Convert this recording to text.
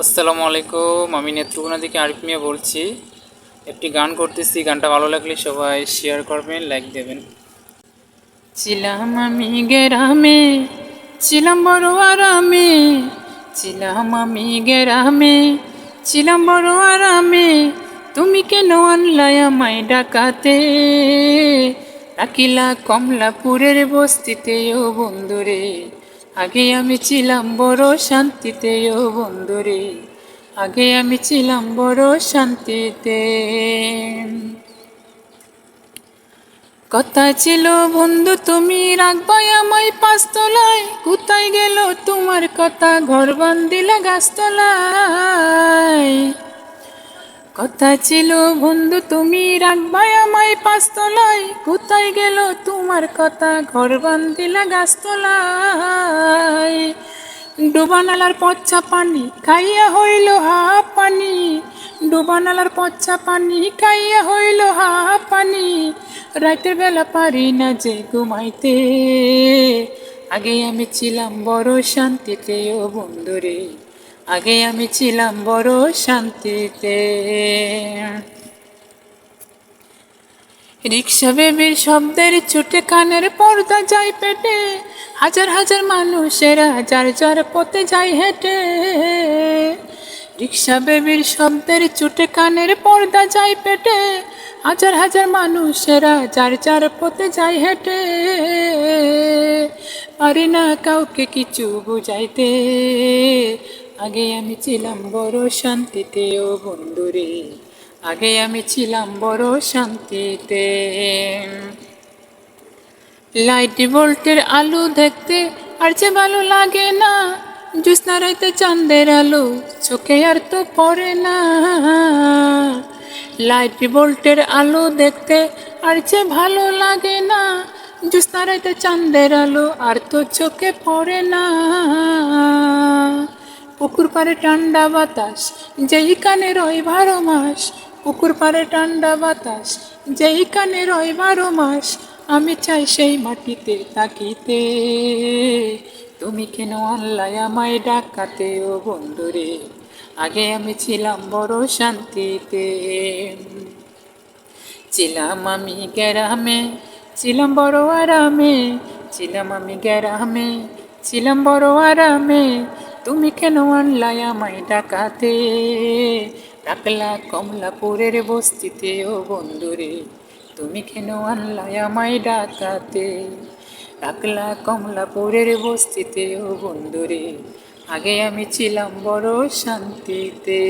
আসসালামু আলাইকুম, আমি নেত্রকোনা থেকে আরিফ মিয়া বলছি। একটি গান করতেছি, গানটা ভালো লাগলে সবাই শেয়ার করবেন লাইক দেবেন। ছিলাম আমি গেরামে, ছিলাম বড় আরামে, ছিলাম আমি গেরামে, ছিলাম বড় আরামে, তুমি কেন আনলাই আমায় ডাকাতে? ডাকিলা কমলাপুরের বস্তিতে ও বন্ধুরে আগে আমি ছিলাম বড় শান্তিতে, ও বন্ধুরে। আগে আমি ছিলাম বড় শান্তিতে। কথা ছিল, বন্ধু, তুমি রাখবাই আমায় পাঁচতলায়। কোথায় গেল তোমার কথা? ঘর বান্দিলা গাছতলায়। কথা ছিল, বন্ধু, তুমি রাখবাই আমায় পাঁচতলায়। কোথায় গেল তোমার কথা? ঘর বান্দিলা গাছতলায়। ডুবানালার পচ্ছা পানি খাইয়া হইল হা পানি। ডুবানালার পচ্ছা পানি খাইয়া হইল হা পানি। রাতের বেলা পারি না যে ঘুমাইতে। আগে আমি ছিলাম বড় শান্তিতে, ও বন্ধুরে। আগে আমি ছিলাম বড় শান্তিতে। রিক্সা বেবির শব্দের ছুটে কানের পর্দা যায় পেটে। হাজার হাজার মানুষেরা যার যার পথে যায় হেঁটে। রিক্সা বেবির শব্দের চুটে কানের পর্দা যায় পেটে। হাজার হাজার মানুষেরা যার যার পথে যায় হেঁটে। পারি না কাউকে কিছু বুঝাইতে। আগে আমি ছিলাম বড় শান্তিতে, ও বন্ধুরে। আগে আমি ছিলাম বড় শান্তিতে। লাইট ভোল্টের আলো দেখতে আর যে ভালো লাগে না, জ্যোৎস্না রাইতে চাঁদের আলো, চোখে আর তো পড়ে না। লাইট ভোল্টের আলো দেখতে আর যে ভালো লাগে না, জ্যোৎস্না রাইতে চাঁদের আলো আর তো চোখে পড়ে না। পুকুর পাড়ে ঠান্ডা বাতাস, যেই কানে রয় বারো মাস। পুকুর পাড়ে ঠান্ডা বাতাস, যেই কানে রয় বারো মাস। আমি চাই সেই মাটিতে তাকিতে। তুমি কেন আল্লাহ আমায় ডাকাতে ও বন্ধুরে? আগে আমি ছিলাম বড় শান্তিতে। ছিলাম আমি গ্যারামে ছিলাম বড় আরামে, ছিলাম আমি গ্যারামে ছিলাম বড় আরামে। তুমি কেন আনলাই আমায় ডাকাতে? ডাকলা কমলাপুরের বস্তিতে ও বন্ধুরে। তুমি কেন আনলাই আমায় ডাকাতে? ডাকলা কমলাপুরের বস্তিতে ও বন্ধুরে, আগে আমি ছিলাম বড় শান্তিতে।